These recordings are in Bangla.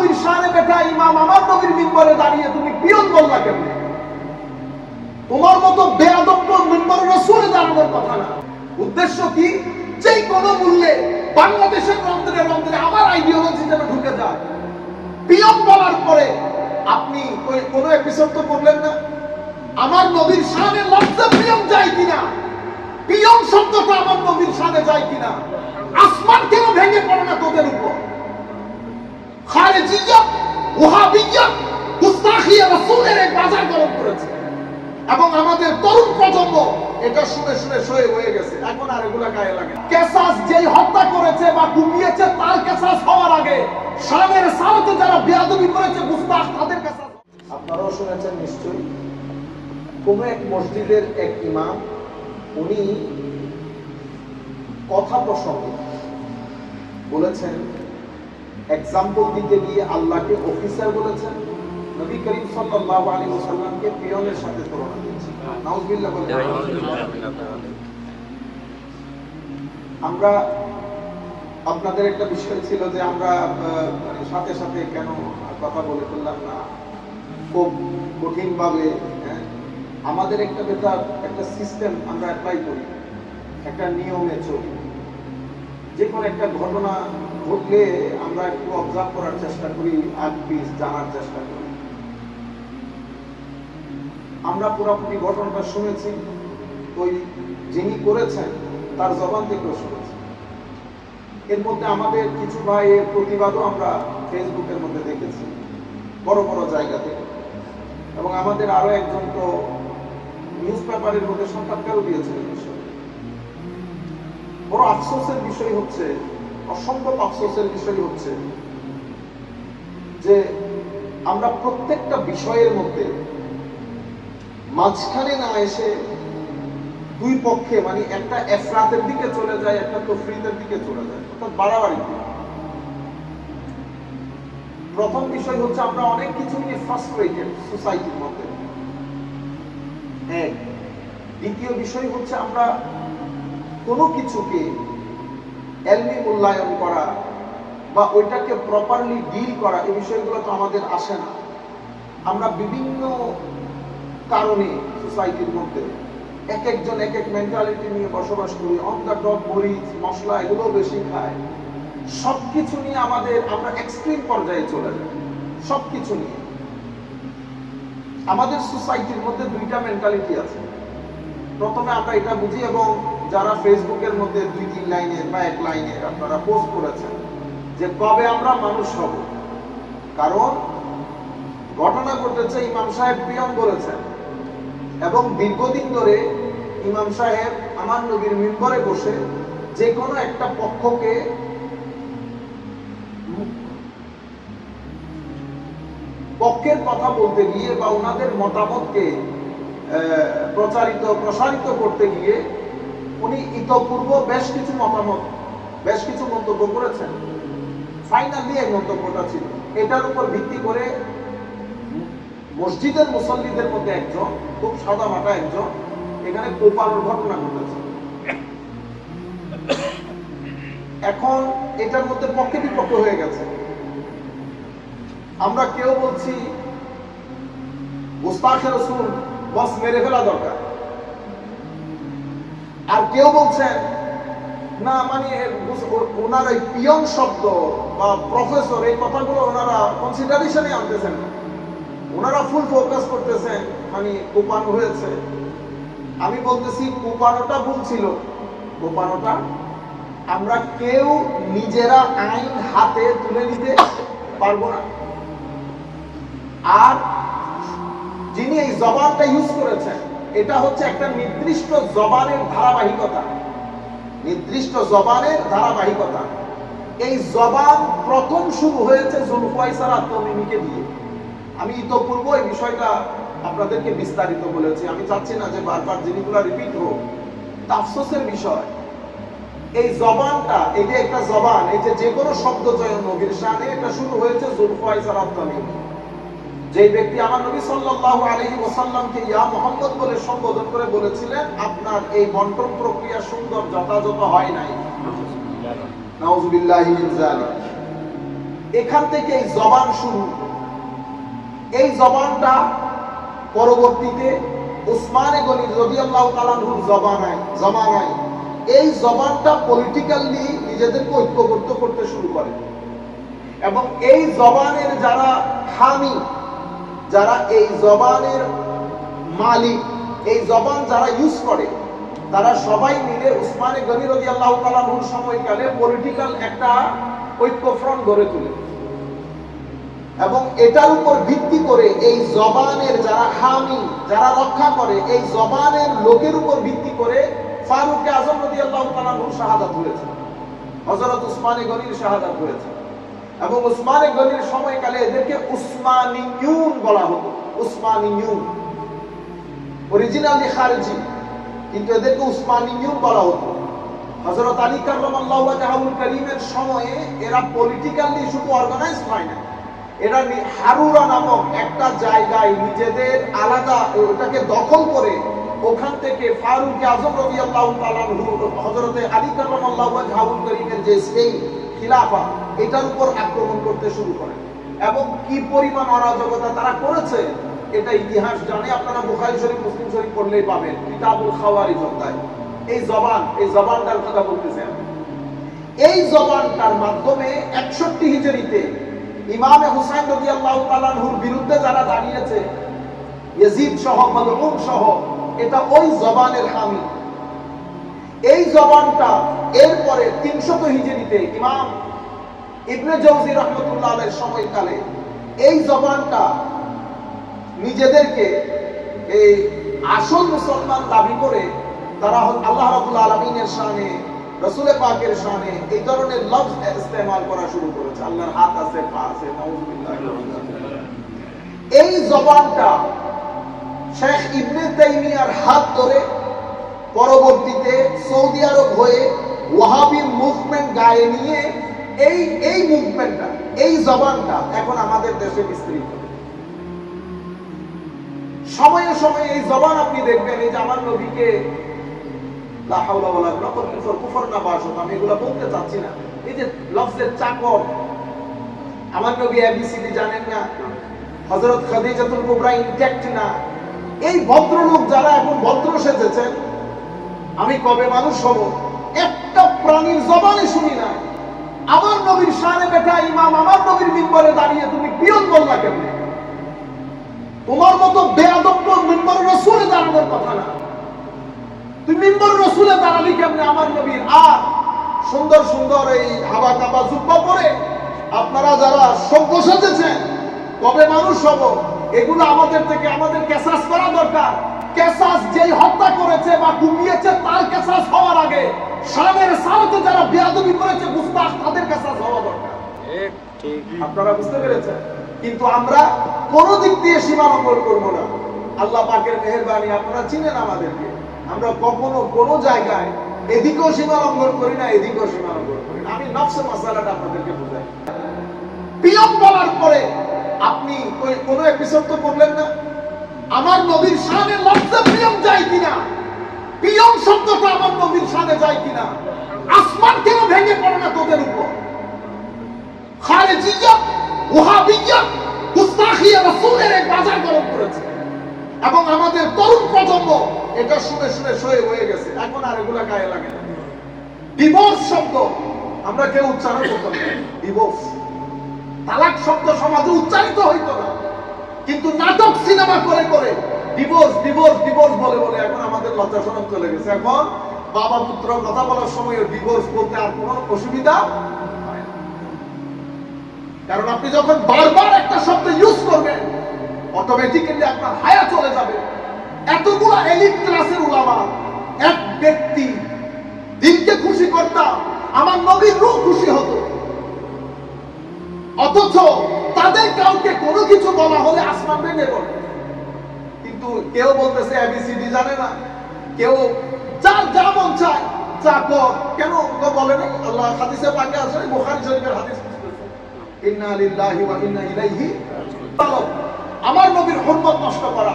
নবীর শানে বেটা ইমাম আমার নবীর মিম্বরে দাঁড়িয়ে তুমি পিয়ন বললা কেমনে? তোমার মতো বেয়াদব্য মিম্বর রসুলে দাঁড়ানোর কথা না। উদ্দেশ্য কি? যেই কোনো মূল্যে বাংলাদেশের রন্ধ্রে রন্ধ্রে আমার আইডিওলজি যেন ঢুকে যায়। পিয়ন বলার পরে আপনি কোনো এপিসোড তো করলেন না? আমার নবীর শানে লজ্জা পিয়ন যায় কিনা? পিয়ন শব্দটা আমার নবীর শানে যায় কিনা? আসমান কেন ভেঙে পড়ে না তোদের উপর? খারেজিয়া ওহাবিয়া গুস্তাখিয়া রাসূলের এক বাজার গরম করেছে। এবং আমাদের তরুণ প্রজন্ম এটা শুনে শুনে সয়ে হয়ে গেছে। এখন আর এগুলা গায়ে লাগে কেসাস যেই হত্যা করেছে বা কুপিয়েছে, তার কেসাস হওয়ার আগে শামের সাউথে যারা বেয়াদবি করেছে গুস্তাখ তাদের কেসাস আপনারাও শুনেছেন নিশ্চয়ই, কোন এক মসজিদের এক ইমাম, উনি কথা প্রসঙ্গে বলেছেন এক্সাম্পল দিতে গিয়ে আল্লাহকে অফিসার বলেছেন, নবী করিম সাল্লাল্লাহু আলাইহি ওয়াসাল্লামকে পিয়নের সাথে তুলনা দিয়েছেন নাউজুবিল্লাহ বলেন। আমরা, আপনাদের একটা বিষয় ছিল যে আমরা মানে সাথে সাথে কেন কথা বলে ফেললাম না, খুব কঠিন ভাবে হ্যাঁ? আমাদের একটা বেটা একটা সিস্টেম আমরা অ্যাপ্লাই করি, একটা নিয়মে চলি। যে কোনো একটা ঘটনা ঘটলে আমরা একটু অবজার্ভ করার চেষ্টা করি আগ পিস জানার চেষ্টা করি। আমরা পুরোপুরি ঘটনাটা শুনেছি। ওই যিনি করেছেন, তার জবান থেকেও শুনেছি। এর মধ্যে আমাদের কিছু ভাই এর প্রতিবাদও আমরা ফেসবুকের মধ্যে দেখেছি, বড় বড় জায়গা থেকে। এবং আমাদের আরও একজন তো নিউজ পেপারের মধ্যে সাক্ষাৎকারও বিষয়ে? বড় আফসোসের বিষয় হচ্ছে অসম্ভব আফসোসের বিষয় হচ্ছে যে আমরা প্রত্যেকটা বিষয়ের মধ্যে মাঝখানে না এসে দুই পক্ষে মানে একটা এফরাতের দিকে চলে যায়, একটা তফরিতের দিকে চলে যায়, অর্থাৎ বাড়াবাড়ি। প্রথম বিষয় হচ্ছে আমরা অনেক কিছু নিয়ে ফ্রাস্ট্রেটেড সোসাইটির মধ্যে। এক দ্বিতীয় বিষয় হচ্ছে আমরা কোনো কিছুকে এলমি মূল্যায়ন করা বা ওইটাকে প্রপারলি ডিল করা, এই বিষয়গুলো তো আমাদের আসে না। আমরা বিভিন্ন কারণে সোসাইটির মধ্যে এক একজন এক এক মেন্টালিটি নিয়ে বসবাস করি অন দ্য ডগ মরিচ, মশলা এগুলো বেশি খায়। সব কিছু নিয়ে আমাদের, আমরা এক্সট্রিম পর্যায়ে চলে যাই সব কিছু নিয়ে। আমাদের সোসাইটির মধ্যে দুইটা মেন্টালিটি আছে। প্রথমে আমরা এটা বুঝি এবং যারা ফেসবুকের মধ্যে দুই, তিন লাইনের বা এক লাইনের আপনারা পোস্ট করেছেন যে কবে আমরা মানুষ হব। কারণ ঘটনা ঘটেছে ইমাম সাহেব পিয়ন বলেছেন এবং দীর্ঘদিন ধরে ইমাম সাহেব আমার নবীর মিম্বরে বসে যে কোনো একটা পক্ষকে পক্ষের কথা বলতে গিয়ে বা ওনাদের মতামতকে প্রচারিত, প্রসারিত করতে গিয়ে উনি ইতপূর্ব বেশ কিছু মতামত, বেশ কিছু মন্তব্য করেছেন। ফাইনালি এই মন্তব্যটা ছিল। এটার উপর ভিত্তি করে মসজিদের মুসল্লিদের মধ্যে একজন, খুব সাদা মাটা একজন, এখানে কোপানোর ঘটনা ঘটেছে। এখন এটার মধ্যে পক্ষে বিপক্ষ হয়ে গেছে। আমরা কেউ বলছি মুস্তাখে রসুল বস মেরে ফেলা দরকার। আর কেউ বলছেন, না মানে ওনার এই পিয়ন শব্দ বা প্রফেসর, এই কথাগুলো ওনারা কনসিডারেশনে আনতেছেন ওনারা ফুল ফোকাস করতেছেন মানে কোপানো হয়েছে। আমি বলতেছি, কোপানোটা ভুল ছিল। কোপানোটা আমরা কেউ নিজেরা আইন হাতে তুলে নিতে পারব না। আর যিনি এই জবানটা ইউজ করেছেন এটা হচ্ছে একটা নির্দিষ্ট জবানের ধারাবাহিকতা। নির্দিষ্ট জবানের ধারাবাহিকতা। এই জবান প্রথম শুরু হয়েছে জুলফাইসার দিয়ে। আমি ইতপূর্ব এই বিষয়টা আপনাদেরকে বিস্তারিত বলেছি। আমি চাচ্ছি না যে বারবার জিনিসগুলো রিপিট হোক। তা আফসোসের বিষয়। এই জবানটা, এই যে একটা জবান, এই যে যে কোনো শব্দ চয়ন নবীর শানে এটা শুরু হয়েছে জুলফাইসার আত্মমিমি যে ব্যক্তি আমার নবী সাল্লাল্লাহু আলাইহি ওয়াসাল্লামকে ইয়া মুহাম্মদ বলে সম্বোধন করে বলেছিলেন, আপনার এই বন্টন প্রক্রিয়া সুন্দর, যথাযথ হয় নাই। নাউজুবিল্লাহি মিন যালিক। এখান থেকে এই জবান শুরু। এই জবানটা পরবর্তীতে উসমানে গনি রদিয়াল্লাহু তাআলাহুর জবানায় জমানায়। এই জবানটা পলিটিক্যালি নিজেদেরকে ঐক্যবদ্ধ করতে শুরু করে। এবং এই জবানের যারা হামি যারা এই জবানের মালিক, এই জবান যারা ইউজ করে, তারা সবাই মিলে উসমানে গনি রদিয়াল্লাহু তাআলাহুর সময়কালে পলিটিক্যাল একটা ঐক্যফ্রন্ট গড়ে তোলে। এবং এটার উপর ভিত্তি করে এই জবানের যারা হামি, যারা রক্ষা করে, এই জবানের লোকের উপর ভিত্তি করে ফারুক আজম রদি আল্লাহ তালাহুর শাহাদাত হয়েছে। হজরত উসমানে গনির শাহাদাত হয়েছে। এবং উসমানে গনির সময়কালে এদেরকে উসমানিয়ুন বলা হতো। উসমানিয়ুন অরিজিনালি খারেজি, কিন্তু এদেরকে উসমানিয়ুন বলা হতো। হজরত আলী কার্লাম আল্লাহ জাহাবুল করিমের সময়ে এরা পলিটিক্যালি শুধু অর্গানাইজ হয় না। এরা হারুরা নামক একটা জায়গায় নিজেদের আলাদা ওটাকে দখল করে ওখান থেকে ফারুক আজম রবি আল্লাহ হজরতে আলী কালাম আল্লাহ জাহাবুল করিমের যে সেই খিলাফা এটার উপর আক্রমণ করতে শুরু করে। এবং কি পরিমাণ অরাজকতা তারা করেছে, এটা ইতিহাস জানে। আপনারা বুখারী শরীফ, মুসলিম শরীফ পড়লেই পাবেন। কিতাবুল খাওয়ারি জন্দায় এই জবান, এই জবানটার কথা বলতেছে এই জবানটার মাধ্যমে একষট্টি হিজরিতে ইমামে হুসাইন রবি আল্লাহ বিরুদ্ধে যারা দাঁড়িয়েছে, ইয়েজিদ সহ, মালউম সহ, এটা ওই জবানের হামি এই জবানটা এরপরে তিনশত হিজরিতে ইমাম ইবনে জৌজি সময়কালে এই জবানটা নিজেদেরকে এই আসল মুসলমান দাবি করে তারা আল্লাহ রাবুল আলমিনের রসুলের পাকের শানে এই ধরনের ইস্তেমাল করা শুরু করেছে। আল্লাহর হাত আছে, পা আছে এই জবানটা শেখ ইবনে তাইমিয়ার হাত ধরে পরবর্তীতে সৌদি আরব হয়ে ওয়াহাবি মুভমেন্ট গায়ে নিয়ে এই এই মুভমেন্টটা এই জবানটা এখন আমাদের দেশে বিস্তৃত। সময়ে সময়ে এই জবান আপনি দেখবেন, এই যে আমার নবীকে আমি আমার জানেন না? না? এই যারা এখন ভদ্র সেজেছেন, আমি কবে মানুষ হব? একটা প্রাণীর জবানে শুনি না আমার নবীর শানে বেটা ইমাম, আমার নবীর মিম্বরে দাঁড়িয়ে তুমি পিয়ন বললা কেমনে তোমার মতো বেয়াদব্য মিম্বর রসুলে দাঁড়ানোর কথা না। তুই মিম্বর রসুলে দাঁড়ালি কেমনে আমার নবীর? আর সুন্দর সুন্দর এই হাবা কাবা জুব্বা পরে আপনারা যারা সভ্য সেজেছেন, কবে মানুষ হব, এগুলো আমাদের থেকে আমাদের কেসাস করা দরকার। কেসাস যেই হত্যা করেছে বা ডুবিয়েছে তার কেসাস হওয়ার আগে সালের সালতে যারা বেয়াদবি করেছে গুস্তাখ তাদের কেসাস হওয়া দরকার। ঠিক ঠিক। আপনারা বুঝতে পেরেছেন? কিন্তু আমরা কোন দিক দিয়ে সীমা লঙ্ঘন করব না। আল্লাহ পাকের মেহরবানি আপনারা চিনেন আমাদেরকে। আমরা কখনো কোনো জায়গায় এদিকেও সীমা লঙ্ঘন করি না এদিকেও সীমা লঙ্ঘন করি না। আমি নফসে মশালাটা আপনাদেরকে বোঝাই। পিয়ম বলার পরে আপনি ওই- কোনো এপিসোড তো করলেন না? আমার নবীর শানে লফজে পিয়ম যায় কিনা? পিয়ম শব্দটা আমার নবীর শানে যায় কিনা? আসমান কেন ভেঙে পড়ে না তোদের উপর? গুস্তাখিয়া রাসূলের এক বাজার গরম করেছে। এবং আমাদের তরুণ প্রজন্ম এটা শুনে শুনে সয়ে হয়ে গেছে। এখন আর এগুলা গায়ে লাগে না। ডিভোর্স শব্দ, আমরা কেউ উচ্চারণ করতাম না। ডিভোর্স তালাক শব্দ সমাজে উচ্চারিত হইতো না। কিন্তু নাটক সিনেমা করে করে ডিভোর্স ডিভোর্স ডিভোর্স বলে বলে এখন আমাদের লজ্জা শরম চলে গেছে। এখন বাবা পুত্র কথা বলার সময় ডিভোর্স বলতে আর কোনো অসুবিধা কারণ আপনি যখন বারবার একটা শব্দ ইউজ করবেন অটোমেটিক্যালি আপনার হায়া চলে যাবে। এতগুলো এলিট ক্লাসের উলামা, এক ব্যক্তি, দিনকে খুশি করতাম আমার নবীর রূপ খুশি হতো। অথচ তাদের কাউকে কোনো কিছু বলা হলে আসমান ভেঙে পড়ে। কিন্তু কেউ বলতেছে এবিসিডি জানে না। কেউ যার যা মন চায় চা কর। কেন? বলে নাই আল্লাহ হাদিসে পাকে আছে বুখারী শরীফের হাদিস। ইন্না লিল্লাহি ওয়া ইন্না ইলাইহি আমার নবীর হরমত নষ্ট করা।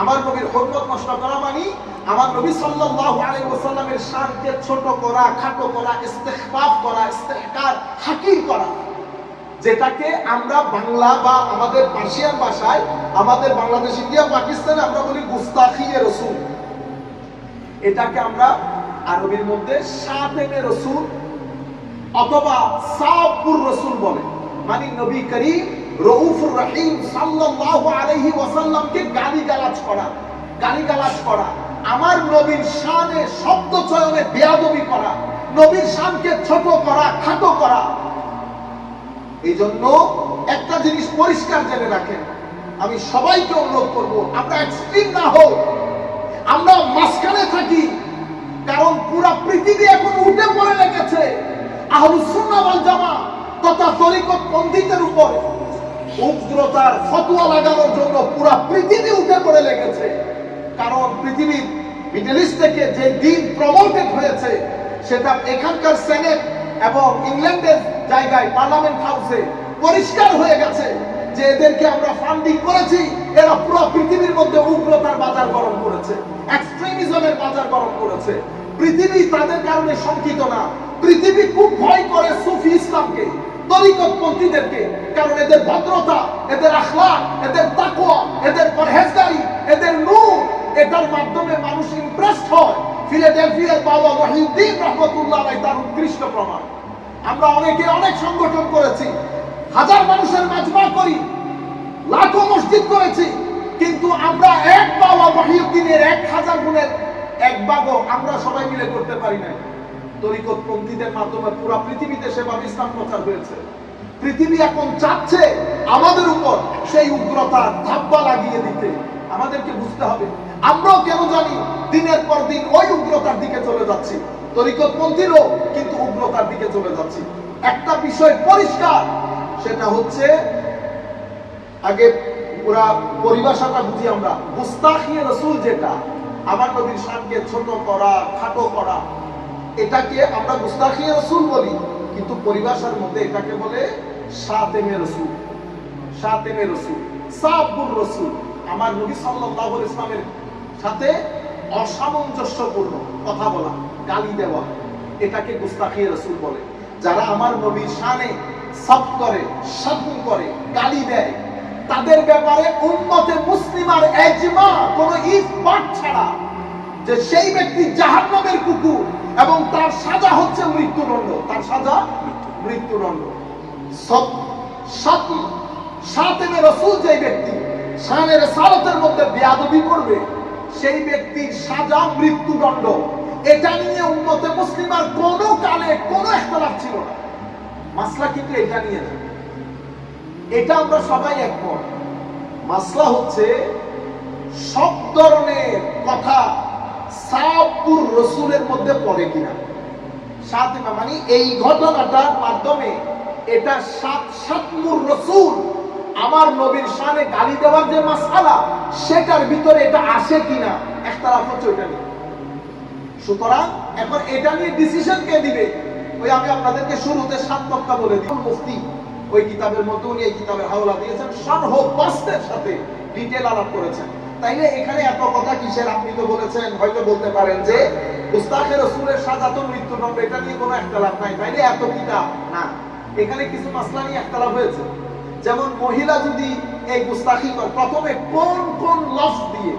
আমার নবীর হরমত নষ্ট করা মানে আমার নবী সাল্লাল্লাহু আলাইহি ওয়াসাল্লামের শানকে ছোট করা, খাটো করা ইস্তেখফাফ করা, ইস্তেহকার হাকির করা। যেটাকে আমরা বাংলা বা আমাদের পার্সিয়ান ভাষায়, আমাদের বাংলাদেশ, ইন্ডিয়া, পাকিস্তানে আমরা বলি গুস্তাখিয়ে রসুল। এটাকে আমরা আরবির মধ্যে সাতেমে রসুল অথবা সাবুর রসুল বলে। মানে নবী করিম রউফুর রহিম সাল্লাল্লাহু আলাইহি ওয়াসাল্লামকে গালিগালাজ করা গালিগালাজ করা, আমার নবীর শানে শব্দ চয়নে বেয়াদবি করা, নবীর শানকে ছোট করা, খাটো করা এই জন্য একটা জিনিস পরিষ্কার জেনে রাখেন, আমি সবাইকে অনুরোধ করব, আমরা এক্সট্রিম না হোক, আমরা মাঝখানে থাকি, কারণ পুরা পৃথিবী এখন উঠে পড়ে লেগেছে আহলুসুন্নাহ ওয়াল জামা তথা তরিকত পন্ডিতের উপর। উগ্রতার ফতোয়া লাগানোর জন্য পুরা পৃথিবী উঠে পড়ে লেগেছে, কারণ পৃথিবীর মিডল ইস্ট থেকে যে দিন প্রমোটেড হয়েছে, সেটা এখানকার সেনেট এবং ইংল্যান্ডের জায়গায় পার্লামেন্ট হাউসে পরিষ্কার হয়ে গেছে যে এদেরকে আমরা ফান্ডিং করেছি, এরা পুরো পৃথিবীর মধ্যে উগ্রতার বাজার গরম করেছে এক্সট্রিমিজমের বাজার গরম করেছে। পৃথিবী তাদের কারণে শঙ্কিত না। পৃথিবী খুব ভয় করে সুফি ইসলামকে, তরিকতপন্থীদেরকে, কারণ এদের ভদ্রতা, এদের আখলাক এদের তাকওয়া, এদের পরহেজগারি, এদের নূর, এটার মাধ্যমে মানুষ ইমপ্রেসড হয়। ফিলাডেলফিয়ার বাবা ওয়াহিউদ্দিন রহমতুল্লাহ তার উৎকৃষ্ট প্রমাণ। আমরা অনেকে অনেক সংগঠন করেছি। হাজার মানুষের মাজমা করি, লাখো মসজিদ করেছি, কিন্তু আমরা এক বাবা ওয়াহিউদ্দিনের এক হাজার গুণের এক ভাগও আমরা সবাই মিলে করতে পারি নাই। তরিকত মাধ্যমে পুরো পৃথিবীতে সেভাবে ইসলাম প্রচার হয়েছে। পৃথিবী এখন চাচ্ছে আমাদের উপর সেই উগ্রতার ধাব্বা লাগিয়ে দিতে। আমাদেরকে বুঝতে হবে, আমরাও কেন জানি দিনের পর দিন ওই উগ্রতার দিকে চলে যাচ্ছি। তরিকত পন্থীরও কিন্তু উগ্রতার দিকে চলে যাচ্ছি। একটা বিষয় পরিষ্কার, সেটা হচ্ছে, আগে পুরা পরিভাষাটা বুঝি আমরা। গুস্তাখিয়ে রসুল যেটা, আমার নবীর শানকে ছোট করা, খাটো করা, এটাকে আমরা গুস্তাখিয়ে রসুল বলি, কিন্তু পরিভাষার মধ্যে এটাকে বলে সাতেমে রসুল। সাতেমে রসুল, সাবুর রসুল। আমার নবী আলাইহি ইসলামের সাথে অসামঞ্জস্যপূর্ণ কথা বলা। গালি দেওয়া, এটাকে গুস্তাখিয়ে রসুল বলে। যারা আমার নবীর শানে সব করে সাবুন করে, গালি দেয়, তাদের ব্যাপারে উম্মতে মুসলিমার এজমা, কোন ইফবাট ছাড়া। যে সেই ব্যক্তি জাহান্নামের কুকুর এবং তার সাজা হচ্ছে মৃত্যুদণ্ড, তার সাজা মৃত্যুদণ্ড। সব সাত সাতেমে রসুল যে ব্যক্তি শানের সালতের মধ্যে বেয়াদবি করবে, সেই ব্যক্তির সাজা মৃত্যুদণ্ড। এটা নিয়ে উন্মতে মুসলিমার কোনো কালে কোনো একতলাপ ছিল না। মাসলা কিন্তু এটা নিয়ে না। এটা আমরা সবাই একমত। মাসলা হচ্ছে সব ধরনের কথা সাবুর রসুলের মধ্যে পড়ে কিনা। সাতমা মানে এই ঘটনাটার মাধ্যমে এটা সাত সাতমুর রসুল আমার নবীর সামনে গালি দেওয়ার যে মাসালা, সেটার ভিতরে এটা আসে কিনা? একতারাফ হচ্ছে ওইটা নিয়ে। সুতরাং এখন এটা নিয়ে ডিসিশন কে দিবে? ওই আমি আপনাদেরকে শুরুতে সাত বলে দিই। মুফতি ওই কিতাবের মধ্যে উনি এই কিতাবের হাওলা দিয়েছেন। সাথে ডিটেল আলাপ করেছেন। তাইলে এখানে এত কথা কিসের? আপনি তো বলেছেন, হয়তো বলতে পারেন যে রসুলের সাজা তো মৃত্যুদণ্ড, এটা নিয়ে কোনো একতলাপ নাই। তাইলে এত কিতাব? না। এখানে কিছু মাসলা নিয়ে একতলাপ হয়েছে। যেমন মহিলা যদি এই গুস্তাখি করে প্রথমে কোন কোন লফ দিয়ে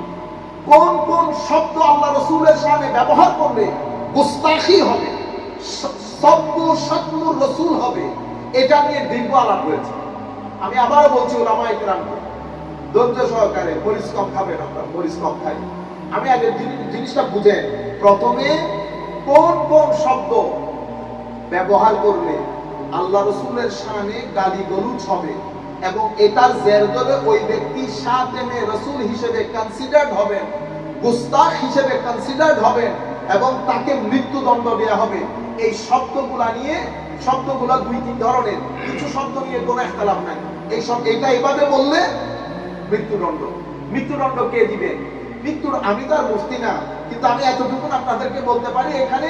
কোন কোন শব্দ আল্লাহ রসুলের সামনে ব্যবহার করলে গুস্তাখি হবে, শব্দ সতমুর রসুল হবে, এটা নিয়ে দীর্ঘ আলাপ হয়েছে। আমি আবারও বলছি ওলামা ইকরামকে ধৈর্য সহকারে মরিচ কম খাবেন আপনার মরিচ কম খাই আমি আগে জিনি- জিনিসটা বুঝেন প্রথমে কোন কোন শব্দ ব্যবহার করলে আল্লাহ রসুলের সামনে গালি গলুজ হবে এবং এটার জের ধরে ওই ব্যক্তি সাতেমে রসুল হিসেবে কনসিডার্ড হবেন, গুস্তাখ হিসেবে কনসিডার্ড হবেন এবং তাকে মৃত্যুদণ্ড দেয়া হবে। এই শব্দগুলা নিয়ে, শব্দগুলা দুই তিন ধরনের, কিছু শব্দ নিয়ে কোনো একতলাপ নাই। এই সব এটা এভাবে বললে মৃত্যুদণ্ড। মৃত্যুদণ্ড কে দিবে? মৃত্যুর আমি তো আর মুফতি না, কিন্তু আমি এতটুকু আপনাদেরকে বলতে পারি, এখানে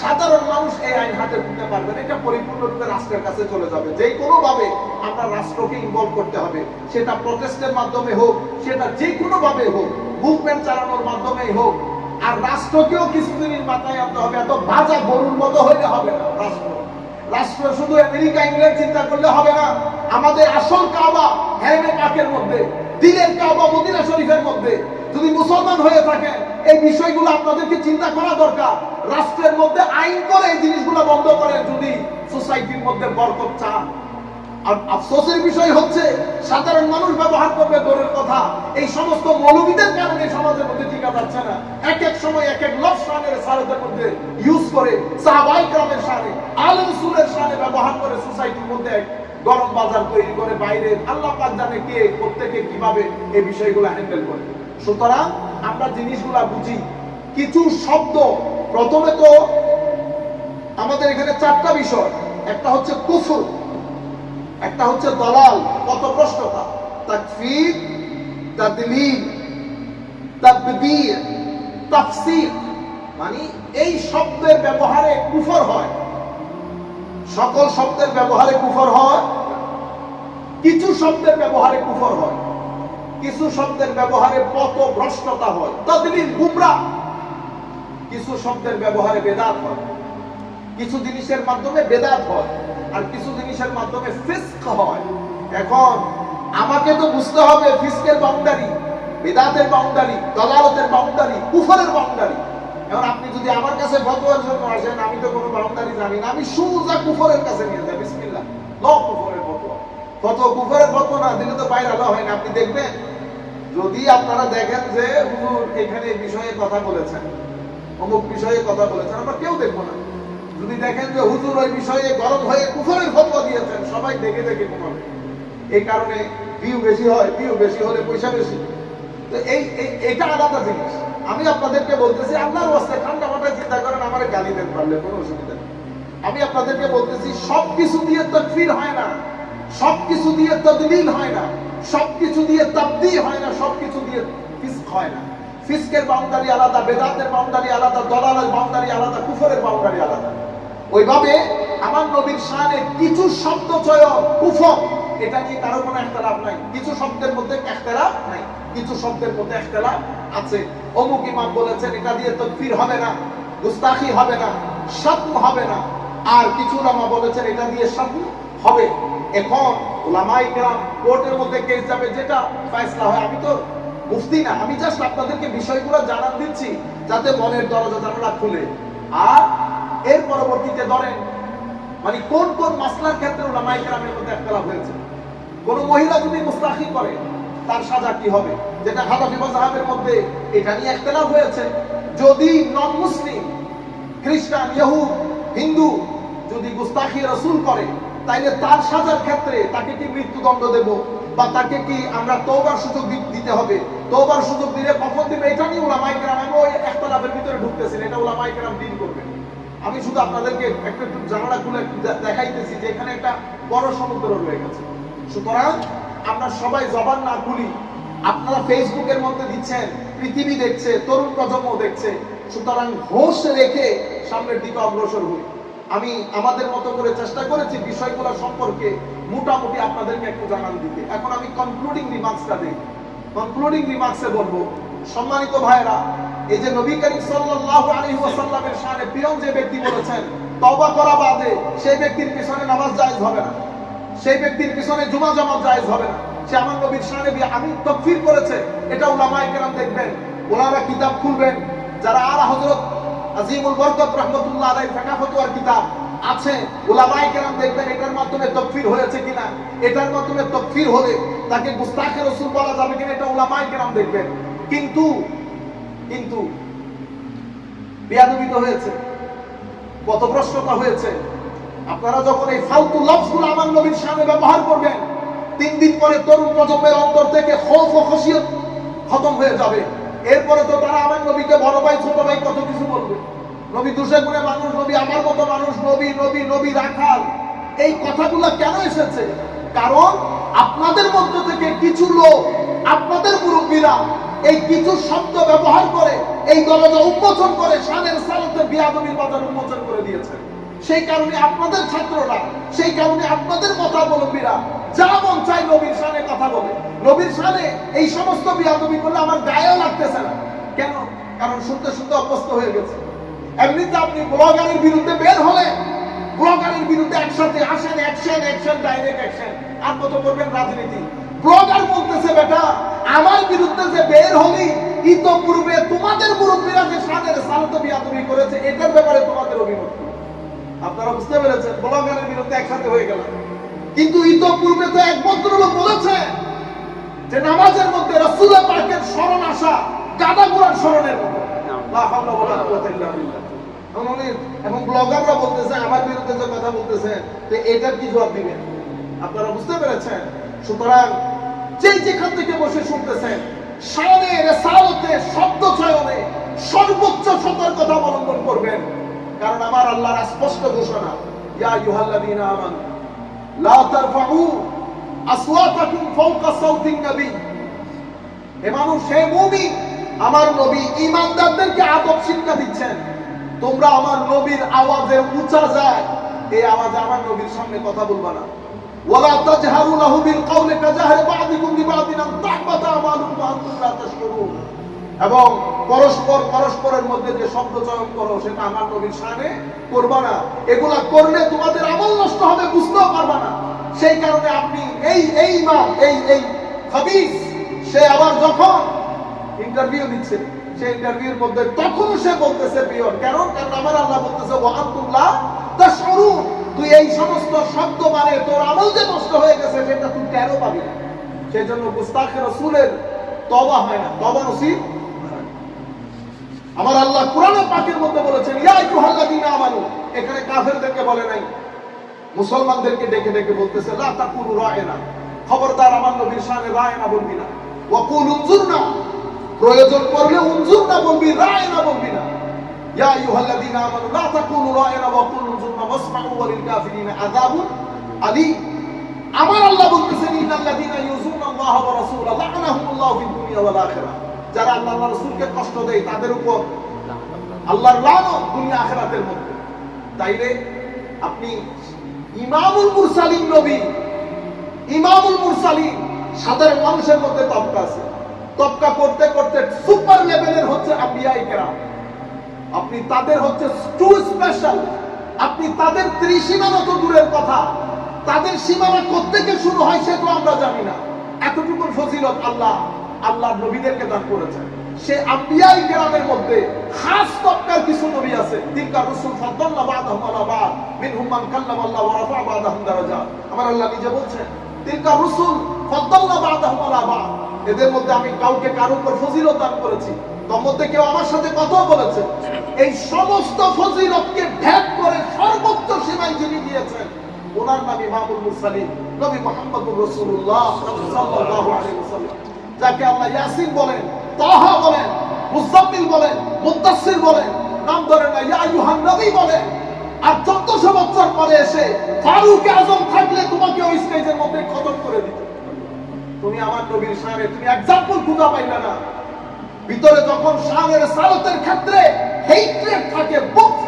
সাধারণ মানুষ এই আইন হাতে তুলতে পারবে না, এটা পরিপূর্ণরূপে রাষ্ট্রের কাছে চলে যাবে। যে কোনো ভাবে আমরা রাষ্ট্রকে ইনভলভ করতে হবে, সেটা প্রটেস্টের মাধ্যমে হোক, সেটা যে কোনো ভাবে হোক মুভমেন্ট চালানোর মাধ্যমে হোক, আর রাষ্ট্রকেও কিছুদিনের মাথায় আনতে হবে, এত বাজা গরুর মতো হইলে হবে না রাষ্ট্র। রাষ্ট্র শুধু আমেরিকা, ইংল্যান্ড চিন্তা করলে হবে না, আমাদের আসল কাবা হ্যামে পাকের মধ্যে। দিনের কাবা মদিনা শরীফের মধ্যে যদি মুসলমান হয়ে থাকেন এই বিষয়গুলো আপনাদেরকে চিন্তা করা দরকার। রাষ্ট্রের মধ্যে আইন করে এই জিনিসগুলো বন্ধ করেন যদি সোসাইটির মধ্যে বরকত চান। আর আফসোসের বিষয় হচ্ছে, সাধারণ মানুষ ব্যবহার করবে কথা। এই সমস্ত মৌলবীদের কারণে সমাজের মধ্যে টিকা যাচ্ছে না। এক এক সময় এক এক সারতের মধ্যে ইউজ করে সাহাবাই গ্রামের সারে, আলম সুরের সারে ব্যবহার করে সোসাইটির মধ্যে গরম বাজার তৈরি করে বাইরে। আল্লাহ জানে কে, প্রত্যেকে কীভাবে এই বিষয়গুলো হ্যান্ডেল করে। সুতরাং আমরা জিনিসগুলা বুঝি। কিছু শব্দ, প্রথমে তো আমাদের এখানে চারটা বিষয়। একটা হচ্ছে কুফুর, একটা হচ্ছে দলাল, কত পথভ্রষ্টতা তাকফির, তাদলিল তাকবীর তাফসীর মানে এই শব্দের ব্যবহারে কুফর হয়। সকল শব্দের ব্যবহারে কুফর হয়। কিছু শব্দের ব্যবহারে কুফর হয়, কিছু শব্দের ব্যবহারে পথভ্রষ্টতা হয় তাদলিল গুমরা। কিছু শব্দের ব্যবহারে বেদাত হয়, কিছু জিনিসের মাধ্যমে বেদাত হয়, আর কিছু জিনিসের মাধ্যমে ফিস্ক হয়। এখন আমাকে তো বুঝতে হবে ফিস্কের বাউন্ডারি বেদাতের বাউন্ডারি দলালতের বাউন্ডারি কুফরের বাউন্ডারি এখন আপনি যদি আমার কাছে ফতোয়ার জন্য আসেন, আমি তো কোনো বাউন্ডারি জানি না, আমি সুজা কুফরের কাছে নিয়ে যাই, বিসমিল্লাহ, ল কুফরের ফতোয়া কুফরের ফতোয়া না, দিলে তো বাইরে আলো হয় না, আপনি দেখবেন? যদি আপনারা দেখেন যে হুজুর এখানে বিষয়ে কথা বলেছেন, অমুক বিষয়ে কথা বলেছেন, আমরা কেউ দেখব না। যদি দেখেন যে হুজুর ওই বিষয়ে গরম হয়ে কুফরের ফতোয়া দিয়েছেন, সবাই দেখে দেখে ঘুমাবে। এই কারণে ভিউ বেশি হয়, ভিউ বেশি হলে পয়সা বেশি। তো এই এটা আলাদা জিনিস। আমি আপনাদেরকে বলতেছি, আল্লাহর অবস্থায় ঠান্ডা মাথায় চিন্তা করেন, আমার গালি দেন পারলে কোনো অসুবিধা নেই। আমি আপনাদেরকে বলতেছি সব কিছু দিয়ে তকফির হয় না। সব কিছু দিয়ে তদলিল হয় না সব কিছু দিয়ে তাবদি হয় না সব কিছু দিয়ে ফিস্ক হয় না। ফিস্কের বাউন্ডারি আলাদা, বেদাতের বাউন্ডারি আলাদা, দলালের বাউন্ডারি আলাদা, কুফরের বাউন্ডারি আলাদা। ওইভাবে আমার নবীর শানে কিছু শব্দ চয়ন, কুফর, এটা নিয়ে কারও কোনো একতলাপ নাই। কিছু শব্দের মধ্যে একতলাপ নাই। কিছু শব্দের মধ্যে একতলাপ আছে। অমুক ইমাম বলেছেন, এটা দিয়ে তকফির হবে না, গুস্তাখি হবে না সাতম হবে না। আর কিছু উলামা বলেছেন, এটা দিয়ে সাতম হবে। এখন ওলামাই গ্রাম কোর্টের মধ্যে কেস যাবে, যেটা ফয়সলা হয়। আমি তো মুফতি না, আমি জাস্ট আপনাদেরকে বিষয়গুলো জানান দিচ্ছি, যাতে মনের দরজা জানালা খুলে। আর এর পরবর্তীতে ধরেন মানে কোন কোন মাসলার ক্ষেত্রে ওলামাই গ্রামের মধ্যে একতলাপ হয়েছে? কোন মহিলা যদি মুস্তাকি করে, তার সাজা কি হবে? যেটা হানাফি মাযহাবের মধ্যে এটা নিয়ে একতলাফ হয়েছে। যদি নন মুসলিম খ্রিস্টান ইহুদ হিন্দু যদি গুস্তাখি রসুল করে তাইলে তার সাজার ক্ষেত্রে তাকে কি মৃত্যুদণ্ড দেব? বা তাকে কি আমরা তোবার সুযোগ দিতে হবে? তওবার সুযোগ দিলে কখন দিবে? এটা নিয়ে ওলামাই কেরাম, আমি ওই একতলাফের ভিতরে ঢুকতেছি এটা ওলামাই কেরাম ডিল করবে আমি শুধু আপনাদেরকে একটা একটু জানালা খুলে দেখাইতেছি যে এখানে একটা বড় সমুদ্র রয়ে গেছে। সুতরাং আমরা সবাই জবান না খুলি। আপনারা ফেসবুকের মধ্যে দিচ্ছেন, পৃথিবী দেখছে, তরুণ প্রজন্ম দেখছে। সুতরাং হোশ রেখে সামনের দিকে অগ্রসর হই। আমি আমাদের মতো করে চেষ্টা করেছি বিষয়গুলো সম্পর্কে মোটামুটি আপনাদেরকে একটু জানান দিতে। এখন আমি কনক্লুডিং রিমার্কসটা দিই। কনক্লুডিং রিমার্কসে বলব, সম্মানিত ভাইরা এই যে নবী করিম সাল্লাল্লাহু আলাইহি ওয়াসাল্লামের শানে প্রিয় যে ব্যক্তি বলেছেন, তওবা করা বাদে সেই ব্যক্তির পিছনে নামাজ জায়েজ হবে না। সেই ব্যক্তির পিছনে জুমা জামাত জায়েজ হবে না। সে আমার নবীর শানে আমি তকফির করেছে, এটা উলামায়ে কেরাম দেখবেন, ওনারা কিতাব খুলবেন, যারা আলা হযরত আজিমুল বরকত রহমাতুল্লাহ আলাইহি ফাকা ফতোয়ার কিতাব আছে। উলামায়ে কেরাম দেখবেন এটার মাধ্যমে তকফির হয়েছে কিনা। এটার মাধ্যমে তকফির হলে তাকে গুস্তাখে রাসূল বলা যাবে কিনা এটা উলামায়ে কেরাম দেখবেন। কিন্তু কিন্তু বেয়াদবিত হয়েছে, পথভ্রষ্টতা হয়েছে। আপনারা যখন এই ফালতু লফজগুলো আমার নবীর সামনে ব্যবহার করবেন, তিন দিন পরে তরুণ প্রজন্মের অন্তর থেকে খৌফ ও খসিয়ত খতম হয়ে যাবে। এরপরে তো তারা আমার নবীকে বড় ভাই, ছোট ভাই কত কিছু বলবে? নবী দুষে গুণে মানুষ, নবী আমার মতো মানুষ, নবী নবী নবী রাখাল। এই কথাগুলো কেন এসেছে? কারণ আপনাদের মধ্য থেকে কিছু লোক, আপনাদের মুরব্বীরা এই কিছু শব্দ ব্যবহার করে, এই দরজা উন্মোচন করে শানের সালতে বিয়াদবির বাজার উন্মোচন করে দিয়েছে। সেই কারণে আপনাদের ছাত্ররা, সেই কারণে আপনাদের মতাবলম্বীরা যা মন চাই নবীর শানে কথা বলে। নবীর শানে এই সমস্ত বিয়াদবি করলে আমার গায়েও লাগতেছে না। কেন? কারণ শুনতে শুনতে অভ্যস্ত হয়ে গেছে। এমনিতে আপনি ব্লগারের বিরুদ্ধে বের হলে ব্লগারের বিরুদ্ধে একসাথে আসেন অ্যাকশন অ্যাকশন ডাইরেক্ট অ্যাকশন আর কত করবেন রাজনীতি? ব্লগার বলতেছে, বেটা, আমার বিরুদ্ধে যে বের হলি, ইতপূর্বে তোমাদের মুরব্বীরা যে সাদের সালত বিয়াদবি করেছে, এটার ব্যাপারে তোমাদের অভিমত? আপনারা বুঝতে পেরেছেন, ব্লগারের বিরুদ্ধে একসাথে হয়ে গেল কিন্তু ইতপূর্বে তো এক ভদ্রলোক বলেছে যে নামাজের মধ্যে রাসূলের পাকের স্মরণ আসা গাদা ঘোড়ার স্মরণের সর্বোচ্চ সতর্কতা অবলম্বন করবেন। কারণ আমার আল্লাহর স্পষ্ট ঘোষণা, ইয়া আইয়ুহাল্লাযীনা আমানু, লা তারফাউ আসওয়াতাকুম ফাওকা সাওতিন নবী। হে মানুষ, হে মুমিন, আমার নবী ইমানদারদেরকে আদব শিক্ষা দিচ্ছেন। তোমরা আমার নবীর আওয়াজে উঁচা যায়, এই আওয়াজে আমার নবীর সামনে কথা বলবা না। ওয়ালা তাজহারু লাহু বিল কওলি কাজাহরি বা'দিকুম লিবা'দিন আন তাহবাতা আমালুকুম ওয়া আনতুম লা তাশকুরুন। এবং পরস্পর পরস্পরের মধ্যে যে শব্দ চয়ন করো, সেটা আমার নবীর সামনে করবা না। এগুলা করলে তোমাদের আমল নষ্ট হবে, বুঝতেও পারবা না। সেই কারণে আপনি এই এই ইমাম, এই এই হাবিস সে আবার যখন ইন্টারভিউ দিচ্ছে সেই ইন্টারভিউর মধ্যে তখন সে বলতেছে পিওর কেন? কারণ আমার আল্লাহ বলতেছে ওয়াহাবুল্লাহ তা সরু তুই এই সমস্ত শব্দ মানে তোর আমল যে নষ্ট হয়ে গেছে, সেটা তুই কেন পাবি না? সেই জন্য মুস্তাখের রসুলের তবা হয় না। তবা নসিব আমার আল্লাহ কোরআনে পাকের মধ্যে বলেছেন, ইয়া আইয়ুহাল্লাযীনা আমানু। এখানে কাফেরদেরকে বলে নাই। মুসলমানদেরকে ডেকে ডেকে বলতেছে, লা তাকুলু রায়না। খবরদার আমার নবীর শানে রায়না বলবি না। ওয়াকুল উনজুরনা। প্রয়োজন পড়লে উনজুরনা বলবি, রায়না বলবি না। ইয়া আইয়ুহাল্লাযীনা আমানু, লা তাকুলু রায়না ওয়াকুল উনজুরনা ওয়াসমাউ ওয়ালিল কাফিরিনা আযাবুন আলী আমার আল্লাহ বলতেছেন, ইন্নাল্লাযীনা ইউযুনাল্লাহ ওয়া রাসূলাহু, লা'নাহুমুল্লাহু ফিদ দুনিয়া ওয়াল আখিরাহ। যারা আল্লাহ রাসূলকে কষ্ট দেয়, তাদের উপর আল্লাহর লানত দুনিয়া আখিরাতের মধ্যে। তাইলে আপনি ইমামুল মুরসালিম নবী, ইমামুল মুরসালিন সাধারণ মানুষের মধ্যে তবকা আছে। তবকা করতে করতে সুপার লেভেলের হচ্ছে আম্বিয়া ইকরাম আপনি তাদের হচ্ছে টু স্পেশাল। আপনি তাদের ত্রিসীমানা তো দূরের কথা। তাদের সীমানা কোত্থেকে শুরু হয় সে তো আমরা জানি না। এতটুকু ফজিলত আল্লাহ। আল্লাহ নবীদেরকে দান করেছেন। সে আম্বিয়াই গ্রামের মধ্যে খাস কিছু নবী আছে। তিনকা রসুল ফাদ্দাল্লাহ বাদ কাল্লাম আল্লাহ আমার আল্লাহ নিজে বলছেন তিনকা রসুল ফাদ্দাল্লাহ বাদ। এদের মধ্যে আমি কাউকে কারও উপর ফজিলত দান করেছি। তোর মধ্যে কেউ আমার সাথে কথা বলেছে। এই সমস্ত ফজিলতকে ভেদ করে সর্বোচ্চ সীমায় যিনি দিয়েছেন ওনার নাম ইমামুল মুরসালিন, নবী মুহাম্মদুর রাসূলুল্লাহ সাল্লাল্লাহু আলাইহি ওয়াসাল্লাম। যাকে আল্লাহ ইয়াসিন বলেন, তাহা বলেন, মুজাম্মিল বলেন, মুদাসসির বলেন, নাম ধরেন না, ইয়া আইয়ুহান নবী বলেন। আর 1400 বছর পরে এসে ফারুক আজম থাকলে তোমাকে ওই স্টেজের মধ্যে খতম করে দিত। তুমি আমার নবীর সামনে তুমি এক্সাম্পল খুঁজা পাইলে না। ভিতরে যখন শাহের সালতের ক্ষেত্রে হেইট্রেড থাকে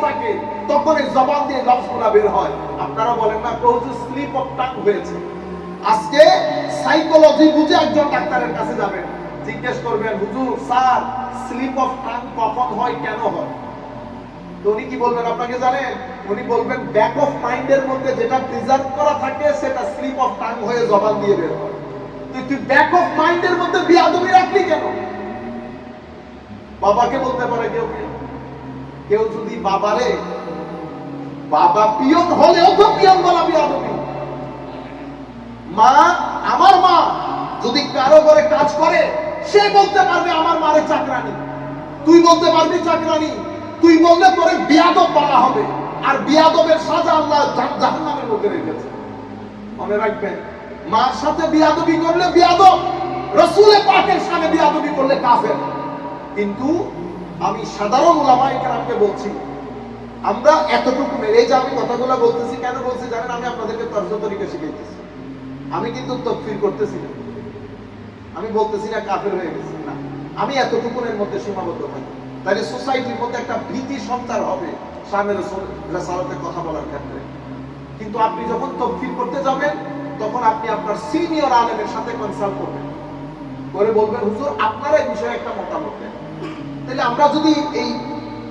থাকে, তখন এই জবান দিয়ে লফগুলা বের হয়। আপনারা বলেন না প্রচুর স্লিপ অফ হয়েছে। আজকে সাইকোলজি বুঝে একজন ডাক্তারের কাছে যাবেন। জিজ্ঞেস করবেন, হুজুর, স্যার স্লিপ অফ টাং কখন হয়, কেন হয়? তো উনি কি বলবেন আপনাকে জানেন? উনি বলবেন ব্যাক অফ মাইন্ডের মধ্যে যেটা প্রিজার্ভ করা থাকে, সেটা স্লিপ অফ টাং হয়ে জবান দিয়ে বের হয়। তুই তুই ব্যাক অফ মাইন্ডের মধ্যে বিয়াদবি রাখলি কেন? বাবাকে বলতে পারে কেউ কেউ। যদি বাবারে, বাবা পিয়ন হলেও তো পিয়ন বলা বিয়াদবি। মা, আমার মা যদি কারও ঘরে কাজ করে, সে বলতে পারবে আমার মারে চাকরানি। তুই বলতে পারবি চাকরানি, তুই বললে তোরে বিয়াদব বলা হবে। আর বিয়াদবের সাজা আল্লাহ জাহান্নামের মধ্যে রেখেছে। মনে রাখবেন, মার সাথে বিয়াদবি করলে বিয়াদব রসুলের পাকের সামনে বিয়াদবি করলে কাফের। কিন্তু আমি সাধারণ ওলামাই কেরামকে বলছি, আমরা এতটুকু মেরে এই যে আমি কথাগুলো বলতেছি, কেন বলছি জানেন? আমি আপনাদেরকে তর্জ তরিকা শিখাইতেছি। আমি কিন্তু তকফির করতেছি না। আমি বলতেছি না কাফের হয়ে গেছি, না। আমি এতটুকুনের মধ্যে সীমাবদ্ধ থাকি তাহলে সোসাইটির মধ্যে একটা ভীতি সঞ্চার হবে সামনের রেসালতে কথা বলার ক্ষেত্রে। কিন্তু আপনি যখন তকফির করতে যাবেন, তখন আপনি আপনার সিনিয়র আলেমের সাথে কনসাল্ট করবেন। করে বলবেন, হুজুর, আপনারা এই বিষয়ে একটা মতামত দেন। তাহলে আমরা যদি এই,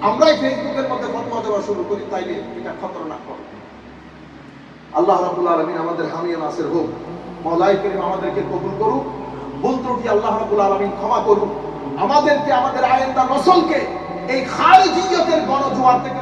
আমরাই ফেসবুকের মধ্যে ফতোয়া দেওয়া শুরু করি, তাইলে এটা খতরনাক হবে। আল্লাহ রাবুল আলমিন আমাদের হামিয়া নাসের হোক। মলাই করিম আমাদেরকে কবুল করুক, ভুল ত্রুটি আল্লাহ রাবুল আলমিন ক্ষমা করুক। আমাদেরকে, আমাদের আয়েন্দা নসলকে এই খারিজিয়তের গণজোয়ার থেকে